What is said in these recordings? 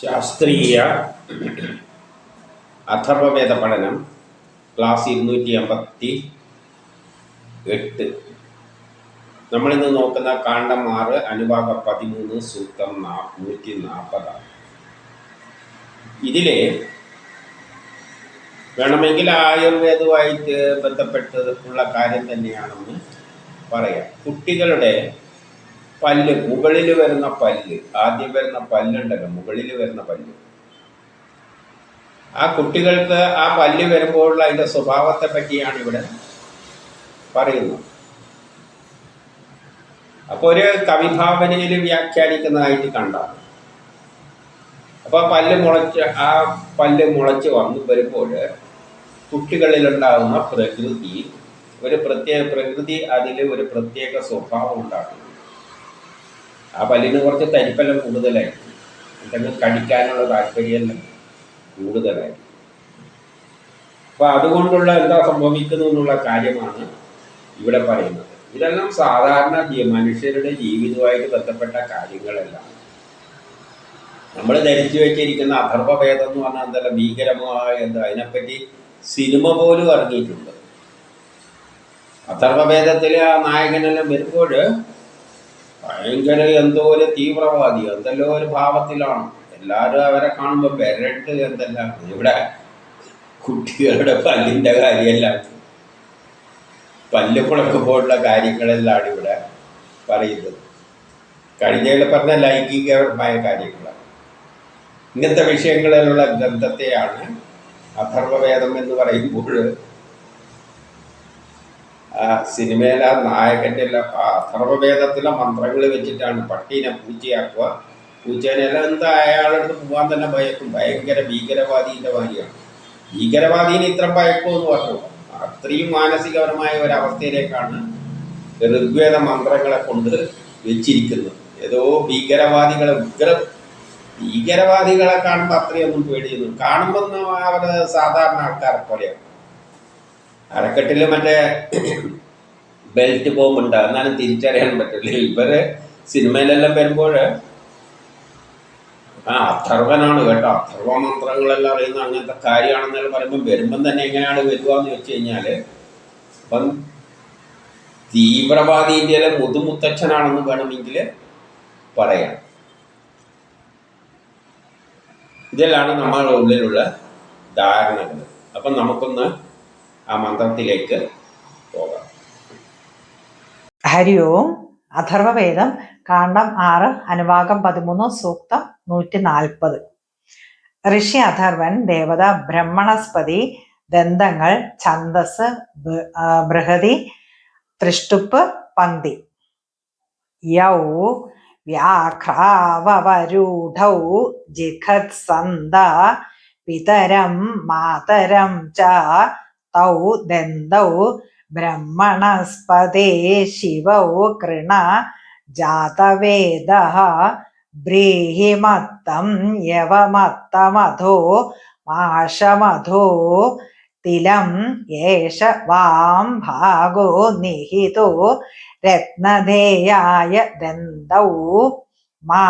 ശാസ്ത്രീയ അഥർവവേദ പഠനം ക്ലാസ് ഇരുന്നൂറ്റി അമ്പത്തി എട്ട് നമ്മളിന്ന് നോക്കുന്ന കാണ്ഡം ആറ് അനുഭാഗം പതിമൂന്ന് സൂക്തം നൂറ്റി നാൽപ്പതാണ് ഇതിലെ വേണമെങ്കിൽ ആയുർവേദവുമായിട്ട് ബന്ധപ്പെട്ട് ഉള്ള കാര്യം തന്നെയാണെന്ന് പറയാം. കുട്ടികളുടെ പല്ല് മുകളിൽ വരുന്ന പല്ല് ആദ്യം വരുന്ന പല്ലുണ്ടല്ലോ മുകളിൽ വരുന്ന പല്ല്. ആ കുട്ടികൾക്ക് ആ പല്ല് വരുമ്പോഴുള്ള അതിന്റെ സ്വഭാവത്തെ പറ്റിയാണ് ഇവിടെ പറയുന്നത്. അപ്പോൾ ഒരു കവിഭാവനയിൽ വ്യാഖ്യാനിക്കുന്നതായിട്ട് കണ്ട അപ്പോൾ പല്ല് മുളച്ച് ആ പല്ല് മുളച്ച് വന്നു വരുമ്പോൾ കുട്ടികളിലുണ്ടാകുന്ന പ്രകൃതി ഒരു പ്രത്യേക പ്രകൃതി അതിൽ ഒരു പ്രത്യേക സ്വഭാവം ഉണ്ടാക്കുന്നു. ആ പല്ലിന് കുറച്ച് തരിപ്പെല്ലാം കൂടുതലായി എന്തെങ്കിലും കടിക്കാനുള്ള താല്പര്യമെല്ലാം കൂടുതലായി അപ്പോൾ അതുകൊണ്ടുള്ള എന്താ സംഭവിക്കുന്നു എന്നുള്ള കാര്യമാണ് ഇവിടെ പറയുന്നത്. ഇതെല്ലാം സാധാരണ മനുഷ്യരുടെ ജീവിതവുമായിട്ട് ബന്ധപ്പെട്ട കാര്യങ്ങളെല്ലാം. നമ്മൾ ധരിച്ചു വെച്ചിരിക്കുന്ന അഥർവഭേദം എന്ന് പറഞ്ഞാൽ എന്തല്ല ഭീകരമായ എന്താ അതിനെപ്പറ്റി സിനിമ പോലും ഇറങ്ങിയിട്ടുണ്ട്. അഥർവഭേദത്തിൽ ആ നായകനെല്ലാം വരുമ്പോൾ ഭയങ്കര എന്തോ ഒരു തീവ്രവാദി എന്തെല്ലോ ഒരു ഭാവത്തിലാണ്. എല്ലാവരും അവരെ കാണുമ്പോൾ പെരട്ട് എന്തെല്ലാം ഇവിടെ കുട്ടികളുടെ പല്ലിന്റെ കാര്യമല്ല. പല്ല് പോലുള്ള കാര്യങ്ങളെല്ലാം ഇവിടെ പറയുന്നത്. കഴിഞ്ഞയിൽ പറഞ്ഞ ലൈംഗികപരമായ കാര്യങ്ങളാണ്. ഇങ്ങനത്തെ വിഷയങ്ങളിലുള്ള ഗ്രന്ഥത്തെയാണ് അഥർവവേദം എന്ന് പറയുമ്പോൾ സിനിമയിലെ നായകന്റെ എല്ലാം അഥർവവേദത്തിലെ മന്ത്രങ്ങൾ വെച്ചിട്ടാണ് പട്ടീനെ പൂച്ചയാക്കുക പൂച്ചേനെല്ലാം എന്താ അയാളടുത്ത് പോകാൻ തന്നെ ഭയക്കും. ഭയങ്കര ഭീകരവാദീന്റെ മാതിരിയാണ് ഭീകരവാദീന് ഇത്ര ഭയക്കുമെന്ന് പറഞ്ഞു. അത്രയും മാനസികപരമായ ഒരവസ്ഥയിലേക്കാണ് ഋഗ്വേദ മന്ത്രങ്ങളെ കൊണ്ട് വെച്ചിരിക്കുന്നത്. ഏതോ ഭീകരവാദികളെ ഉഗ്ര ഭീകരവാദികളെ കാണുമ്പോൾ അത്രയൊന്നും പേടിയൊന്നും കാണുമ്പോൾ അവർ സാധാരണ ആൾക്കാരെ പോലെയാണ് അരക്കെട്ടിൽ മറ്റേ ബെൽറ്റ് ബോംബുണ്ട്. എന്നാലും തിരിച്ചറിയാൻ പറ്റില്ല ഇവർ സിനിമയിലെല്ലാം വരുമ്പോൾ ആ അഥർവനാണ് കേട്ടോ. അഥർവ മന്ത്രങ്ങളെല്ലാം അറിയുന്ന അങ്ങനത്തെ കാര്യമാണെന്നെല്ലാം പറയുമ്പോൾ വരുമ്പം തന്നെ എങ്ങനെയാണ് വരിക എന്ന് വെച്ച് കഴിഞ്ഞാൽ അപ്പം തീവ്രവാദി ഇന്ത്യയിലെ മുതുമുത്തച്ഛനാണെന്ന് വേണമെങ്കിൽ പറയാം. ഇതിലാണ് നമ്മളുടെ ഉള്ളിലുള്ള ധാരണകൾ. അപ്പം നമുക്കൊന്ന് ആ മന്ത്രത്തിലേക്ക് പോകാം. ഹരി ഓം അഥർവവേദം കാണ്ഡം ആറ് അനുഭാഗം പതിമൂന്ന് സൂക്തം നൂറ്റി നാൽപ്പത് ഋഷി അഥർവൻ ദേവത ബ്രഹ്മണസ്പതി ദന്തങ്ങൾ ഛന്ദസ് ബൃഹതി തൃഷ്ടുപ്പ് പങ്ക്തി യൗ വ്യാഘ്രാവരൂഢൗ ജിഖത്സന്ത പിതരം മാതരം ച തൗ ദന്തൗ ബ്രഹ്മണസ്പതേ ശിവൗ കൃണ ജാതവേദ ബ്രീഹിമത്തം യവമത്തമധോ മാഷമധോ തിലം യേഷ വാം ഭാഗോ നിഹിതോ രത്നധേയായ ദന്തൗ മാ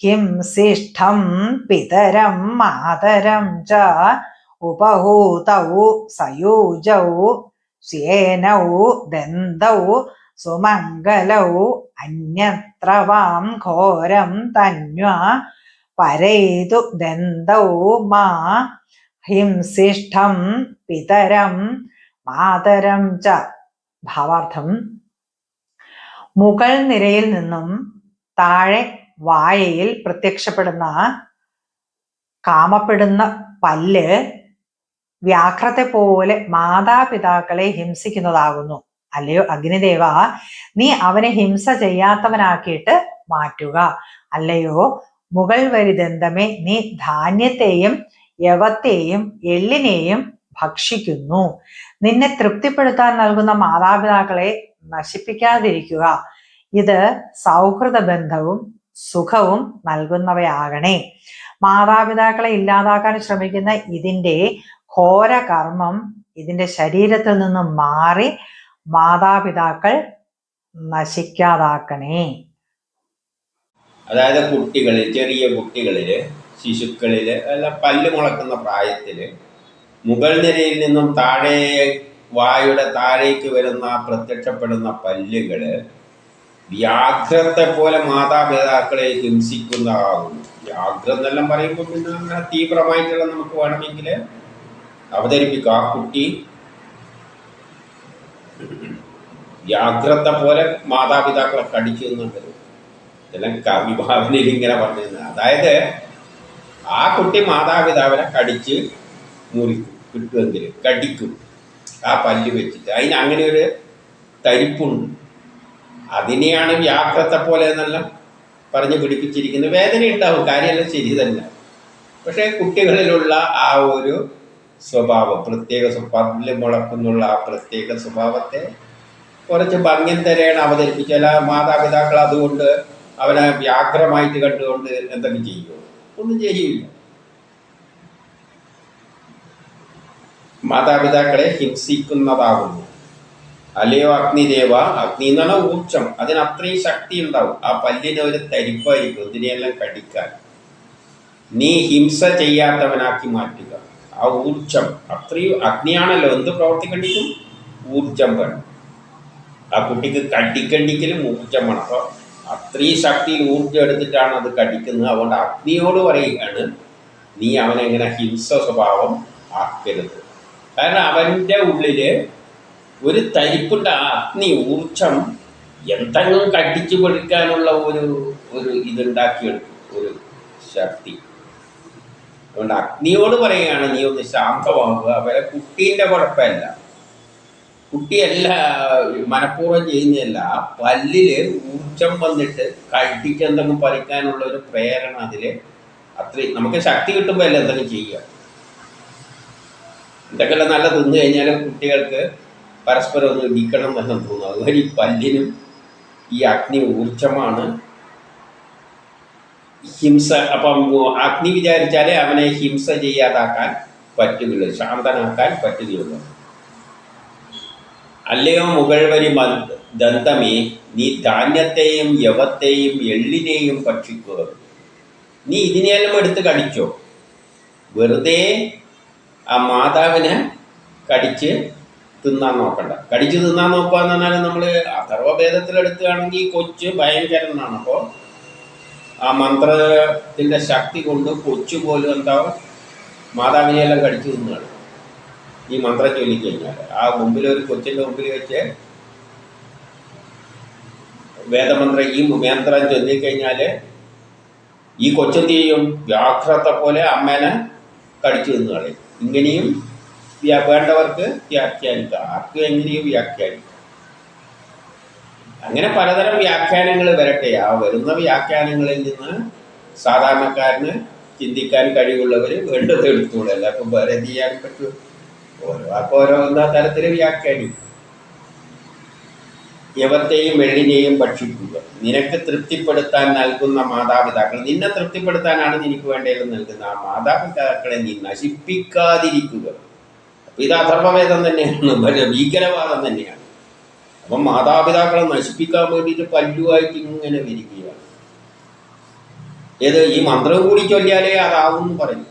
ഹിംസിഷ്ഠം പിതരം മാതരം ച ഉപഹൂതൗ സയൂജൗ സ്യേനൗ ദന്തൗ സുമംഗലൗ അന്യത്രവാം ഘോരം തന്വ പരേതു ദന്തൗ മാ ഹിംസിഷ്ഠം പിതരം മാതരം ച ഭാവാർത്ഥം. മുകൾ നിരയിൽ നിന്നും താഴെ വായയിൽ പ്രത്യക്ഷപ്പെടുന്ന കാമപ്പെടുന്ന പല്ല് വ്യാഘ്രത്തെ പോലെ മാതാപിതാക്കളെ ഹിംസിക്കുന്നതാകുന്നു. അല്ലയോ അഗ്നിദേവ നീ അവനെ ഹിംസ ചെയ്യാത്തവനാക്കിയിട്ട് മാറ്റുക. അല്ലയോ മുകൾ വരിദന്തമേ നീ ധാന്യത്തെയും യവത്തെയും എള്ളിനെയും ഭക്ഷിക്കുന്നു. നിന്നെ തൃപ്തിപ്പെടുത്താൻ നൽകുന്ന മാതാപിതാക്കളെ നശിപ്പിക്കാതിരിക്കുക. ഇത് സൗഹൃദ ബന്ധവും സുഖവും നൽകുന്നവയാകണേ. മാതാപിതാക്കളെ ഇല്ലാതാക്കാൻ ശ്രമിക്കുന്ന ഇതിന്റെ ഘോര കർമ്മം ഇതിന്റെ ശരീരത്തിൽ നിന്ന് മാറി മാതാപിതാക്കൾ നശിക്കാതാക്കണേ. അതായത് കുട്ടികളിൽ ചെറിയ കുട്ടികളിൽ ശിശുക്കളിൽ അല്ല പല്ല് മുളക്കുന്ന പ്രായത്തിൽ മുകൾ നിരയിൽ നിന്നും താഴെ വായുടെ താഴേക്ക് വരുന്ന പ്രത്യക്ഷപ്പെടുന്ന പല്ലുകൾ വ്യാഘ്രത്തെ പോലെ മാതാപിതാക്കളെ ഹിംസിക്കുന്നതാകുന്നു. വ്യാഘ്രം എന്നെല്ലാം പറയുമ്പോൾ പിന്നെ അങ്ങനെ തീവ്രമായിട്ടുള്ള നമുക്ക് വേണമെങ്കിൽ അവതരിപ്പിക്കാം ആ കുട്ടി വ്യാഘ്രത്തെ പോലെ മാതാപിതാക്കളെ കടിച്ചു എന്നുണ്ട് ഇതെല്ലാം കവിഭാവനയിൽ ഇങ്ങനെ പറഞ്ഞിരുന്നത് അതായത് ആ കുട്ടി മാതാപിതാവിനെ കടിച്ച് മുറിക്കും കിട്ടുമെങ്കിൽ കടിക്കും. ആ പല്ല് വെച്ചിട്ട്. അതിന് അങ്ങനെ ഒരു തരിപ്പുണ്ട്. അതിനെയാണ് വ്യാഘ്രത്തെ പോലെ എന്നെല്ലാം പറഞ്ഞ് പിടിപ്പിച്ചിരിക്കുന്നത്. വേദന ഉണ്ടാവും കാര്യമെല്ലാം ശരി തന്നെ. പക്ഷേ കുട്ടികളിലുള്ള ആ ഒരു സ്വഭാവം. പ്രത്യേക പല്ല് മുളക്കുന്നുള്ള ആ പ്രത്യേക സ്വഭാവത്തെ കുറച്ച് ഭംഗി തരെയാണ് അവതരിപ്പിച്ച ചില മാതാപിതാക്കൾ അതുകൊണ്ട് അവനെ വ്യാഗ്രമായിട്ട് കണ്ടുകൊണ്ട് എന്തെങ്കിലും ചെയ്യുമോ ഒന്നും ചെയ്യില്ല. മാതാപിതാക്കളെ ഹിംസിക്കുന്നതാകുന്നു. അല്ലയോ അഗ്നിദേവ അഗ്നി എന്നാണ് ഊർജം അതിന് അത്രയും ശക്തി ഉണ്ടാവും. ആ പല്ലിന് ഒരു തരിപ്പായിരിക്കും. ഇതിനെയെല്ലാം കടിക്കാൻ. നീ ഹിംസ ചെയ്യാത്തവനാക്കി മാറ്റുക. ആ ഊർജം അത്രയും അഗ്നിയാണല്ലോ. എന്ത് പ്രവർത്തിക്കേണ്ടിക്കും ഊർജം വേണം. ആ കുട്ടിക്ക് കടിക്കണ്ടിക്കലും ഊർജം വേണം. അപ്പോൾ അത്രയും ശക്തിയിൽ ഊർജം എടുത്തിട്ടാണ് അത് കടിക്കുന്നത്. അതുകൊണ്ട് അഗ്നിയോട് പറയുകയാണ് നീ അവനെ ഇങ്ങനെ ഹിംസ സ്വഭാവം ആക്കരുത്. കാരണം അവന്റെ ഉള്ളിൽ ഒരു തരിപ്പുണ്ട്. ആ അഗ്നി ഊർജം എന്തെങ്കിലും കടിച്ചു പൊടിക്കാനുള്ള ഒരു ഒരു ഇതുണ്ടാക്കിയെടുക്കും. ഒരു ശക്തി. അതുകൊണ്ട് അഗ്നിയോട് പറയുകയാണ് നീ ഒന്ന് ശാന്തമാവുക. അവരെ കുട്ടീന്റെ കുഴപ്പമല്ല. കുട്ടിയല്ല മനഃപൂർവം ചെയ്യുന്നതല്ല. പല്ലിൽ ഊർജം വന്നിട്ട് കടിച്ച് എന്തെങ്കിലും പറിക്കാനുള്ള ഒരു പ്രേരണ അതിൽ അത്രയും നമുക്ക് ശക്തി കിട്ടുമ്പോൾ അല്ല എന്തെങ്കിലും ചെയ്യുക. ഇതൊക്കെ നല്ല തിന്നു കഴിഞ്ഞാൽ കുട്ടികൾക്ക് പരസ്പരം ഒന്ന് ഇടിക്കണം എന്നെല്ലാം തോന്നുന്നു. അതുപോലെ ഈ പല്ലിനും ഈ അഗ്നി ഊർജമാണ് ഹിംസ അപ്പം അഗ്നി വിചാരിച്ചാലേ അവനെ ഹിംസ ചെയ്യാതാക്കാൻ പറ്റുകയുള്ളൂ. ശാന്തനാക്കാൻ പറ്റുകയുള്ളൂ. അല്ലയോ മുകൾ വരി ദന്തമേ നീ ധാന്യത്തെയും യവത്തെയും എള്ളിനെയും ഭക്ഷിക്കുക. നീ ഇതിനെയെല്ലാം എടുത്ത് കടിച്ചോ? വെറുതെ ആ മാതാവിനെ കടിച്ച് തിന്നാൻ നോക്കണ്ട. കടിച്ച് തിന്നാൻ നോക്കുക എന്ന് പറഞ്ഞാൽ നമ്മൾ അഥർവഭേദത്തിലെടുക്കുകയാണെങ്കിൽ കൊച്ച് ഭയങ്കരനാണ്. അപ്പോൾ ആ മന്ത്രത്തിന്റെ ശക്തി കൊണ്ട് കൊച്ചു പോലും എന്താവും മാതാവിനെയെല്ലാം കടിച്ചു തിന്നുകയാണ്. ഈ മന്ത്രം ചൊല്ലിക്കഴിഞ്ഞാൽ ആ മുമ്പിൽ ഒരു കൊച്ചിന്റെ മുമ്പിൽ വെച്ച് വേദമന്ത്രം ഈ മന്ത്രം ചൊല്ലിക്കഴിഞ്ഞാൽ ഈ കൊച്ചെന്ത് ചെയ്യും? വ്യാഘ്രത്തെ പോലെ അമ്മേനെ കടിച്ചു തിന്നു കളയും ഇങ്ങനെയും വേണ്ടവർക്ക് വ്യാഖ്യാനിക്കാം. ആർക്കും എങ്ങനെയും വ്യാഖ്യാനിക്കാം. അങ്ങനെ പലതരം വ്യാഖ്യാനങ്ങൾ വരട്ടെ. ആ വരുന്ന വ്യാഖ്യാനങ്ങളിൽ നിന്ന് സാധാരണക്കാരന് ചിന്തിക്കാൻ കഴിവുള്ളവർ വേണ്ടത് എടുത്തോളൂ. എല്ലാവർക്കും വേറെ ചെയ്യാൻ പറ്റും? ഓരോ ആൾക്കും ഓരോ എന്താ തരത്തിൽ വ്യാഖ്യാനിക്കും യവത്തെയും വെള്ളിനെയും ഭക്ഷിക്കുക. നിനക്ക് തൃപ്തിപ്പെടുത്താൻ നൽകുന്ന മാതാപിതാക്കൾ നിന്നെ തൃപ്തിപ്പെടുത്താനാണ് നിനക്ക് വേണ്ടത് നൽകുന്ന ആ മാതാപിതാക്കളെ നീ നശിപ്പിക്കാതിരിക്കുക. ഇത് അധർമ്മവേദം തന്നെയാണ്. ഭീകരവാദം തന്നെയാണ്. അപ്പം മാതാപിതാക്കളെ നശിപ്പിക്കാൻ വേണ്ടിയിട്ട് പല്ലുമായിട്ട് ഇങ്ങനെ വിരിക്കുകയാണ് ഏത്? ഈ മന്ത്രം കൂടി ചൊല്ലിയാലേ അതാവും എന്ന് പറയും.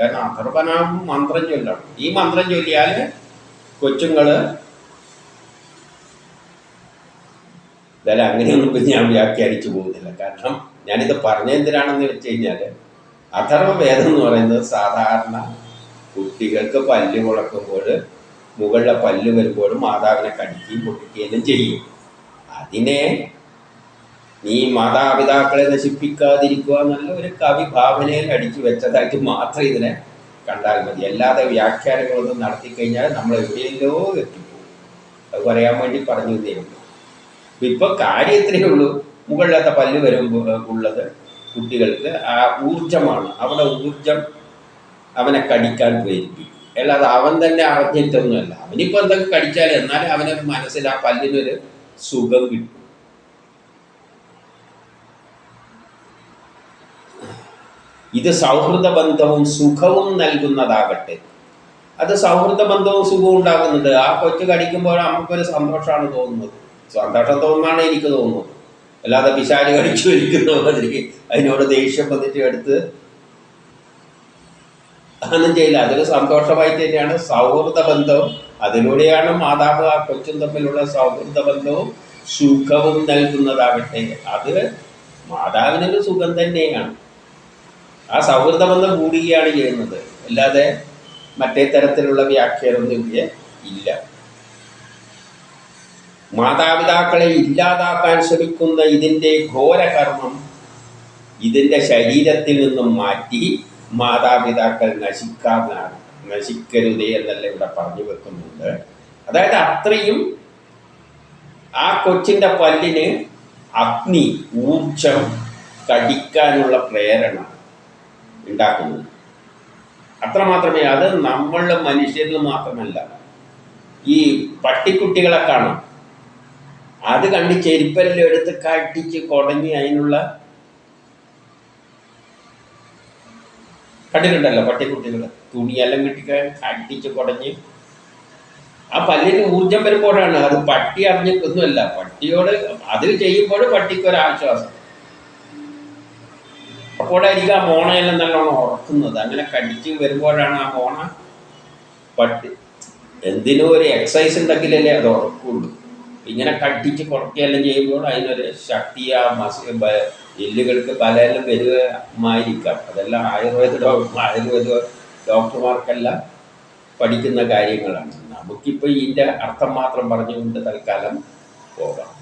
കാരണം അഥർവനാകും മന്ത്രം ചൊല്ലണം. ഈ മന്ത്രം ചൊല്ലിയാൽ കൊച്ചുങ്ങൾ എന്തായാലും അങ്ങനെയൊന്നും ഞാൻ വ്യാഖ്യാനിച്ചു പോകുന്നില്ല. കാരണം ഞാനിത് പറഞ്ഞെന്തിനാണെന്ന് വെച്ച് കഴിഞ്ഞാൽ അഥർവവേദം എന്ന് പറയുന്നത് സാധാരണ കുട്ടികൾക്ക് പല്ല് മുളക്കുമ്പോൾ മുകളിലെ പല്ല് വരുമ്പോഴും മാതാവിനെ കടിക്കുകയും പൊട്ടിക്കുകയും ചെയ്യും. അതിനെ നീ മാതാപിതാക്കളെ നശിപ്പിക്കാതിരിക്കുക എന്നുള്ള ഒരു കവി ഭാവനയിൽ അടിച്ചു വെച്ചതായിട്ട് മാത്രം ഇതിനെ കണ്ടാൽ മതി. അല്ലാതെ വ്യാഖ്യാനങ്ങളൊന്നും നടത്തി കഴിഞ്ഞാൽ നമ്മൾ എവിടെയല്ലോ എത്തിപ്പോകും. അത് പറയാൻ വേണ്ടി പറഞ്ഞു തന്നേ ഉള്ളൂ. അപ്പം ഇപ്പൊ കാര്യം ഇത്രയേ ഉള്ളൂ. മുകളിലത്തെ പല്ല് വരുമ്പോൾ ഉള്ളത് കുട്ടികൾക്ക് ആ ഊർജമാണ് അവിടെ ഊർജം അവനെ കടിക്കാൻ പ്രേരിപ്പിക്കും. അല്ലാതെ അവൻ തന്നെ അറിഞ്ഞിട്ടൊന്നുമല്ല അവനിപ്പോ എന്തൊക്കെ കടിച്ചാൽ എന്നാലും അവനെ മനസ്സിൽ ആ പല്ലിനൊരു സുഖം കിട്ടും. ഇത് സൗഹൃദ ബന്ധവും സുഖവും നൽകുന്നതാകട്ടെ. അത് സൗഹൃദ ബന്ധവും സുഖവും ഉണ്ടാകുന്നുണ്ട് ആ കൊച്ചു കടിക്കുമ്പോൾ നമുക്കൊരു സന്തോഷമാണ് തോന്നുന്നത്. സന്തോഷം തോന്നാണ് എനിക്ക് തോന്നുന്നത്. അല്ലാതെ പിശാൽ കടിച്ചു മാതിരി അതിനോട് ദേഷ്യം വന്നിട്ട് എടുത്ത് അതൊന്നും ചെയ്യില്ല. അതൊരു സന്തോഷമായി തന്നെയാണ്. സൗഹൃദ ബന്ധവും അതിലൂടെയാണ് മാതാവ് ആ കൊച്ചും തമ്മിലുള്ള സൗഹൃദ ബന്ധവും സുഖവും നൽകുന്നതാകട്ടെ. അത് മാതാവിനൊരു സുഖം തന്നെയാണ്. ആ സൗഹൃദ ബന്ധം കൂടുകയാണ് ചെയ്യുന്നത്. അല്ലാതെ മറ്റേ തരത്തിലുള്ള വ്യാഖ്യാനമൊന്നും ഇവിടെ ഇല്ല. മാതാപിതാക്കളെ ഇല്ലാതാക്കാൻ ശ്രമിക്കുന്ന ഇതിന്റെ ഘോരകർമ്മം ഇതിന്റെ ശരീരത്തിൽ നിന്നും മാറ്റി മാതാപിതാക്കൾ നശിക്കാനാണ് നശിക്കരുതേ എന്നല്ല ഇവിടെ പറഞ്ഞു വെക്കുന്നുണ്ട്. അതായത് അത്രയും ആ കൊച്ചിന്റെ പല്ലിന് അഗ്നി ഊർജം കടിക്കാനുള്ള പ്രേരണ ഉണ്ടാക്കുന്നു. അത്രമാത്രമേ അത് നമ്മളുടെ മനുഷ്യരിൽ മാത്രമല്ല. ഈ പട്ടിക്കുട്ടികളെ കാണാം. അത് കണ്ട് ചെരുപ്പെല്ലാം എടുത്ത് കടിച്ച് കുടഞ്ഞ് അതിനുള്ള കണ്ടിട്ടുണ്ടല്ലോ പട്ടിക്കുട്ടികൾ തുണിയെല്ലാം കിട്ടി കട്ടിച്ച് കുടഞ്ഞ്. ആ പല്ലിന് ഊർജം വരുമ്പോഴാണ് അത് പട്ടി അറിഞ്ഞിട്ടൊന്നുമല്ല പട്ടിയോട് അത് ചെയ്യുമ്പോൾ പട്ടിക്ക് ഒരു ആശ്വാസം. അപ്പോഴായിരിക്കും ആ മോണയെല്ലാം നല്ലോണം ഉറക്കുന്നത്. അങ്ങനെ കടിച്ച് വരുമ്പോഴാണ് ആ മോണ പട്ടി. എന്തിനും ഒരു എക്സസൈസ് ഉണ്ടെങ്കിലല്ലേ അത് ഉറക്കുള്ളൂ. ഇങ്ങനെ കടിച്ച് കുറയ്ക്കുകയെല്ലാം ചെയ്യുമ്പോൾ അതിനൊരു ശക്തി ആ മസ് എല്ലുകൾക്ക് പലരും വരുമായിരിക്കാം. അതെല്ലാം ആയുർവേദ ആയുർവേദ ഡോക്ടർമാർക്കെല്ലാം പഠിക്കുന്ന കാര്യങ്ങളാണ്. നമുക്കിപ്പോൾ ഇതിന്റെ അർത്ഥം മാത്രം പറഞ്ഞുകൊണ്ട് തൽക്കാലം പോകാം.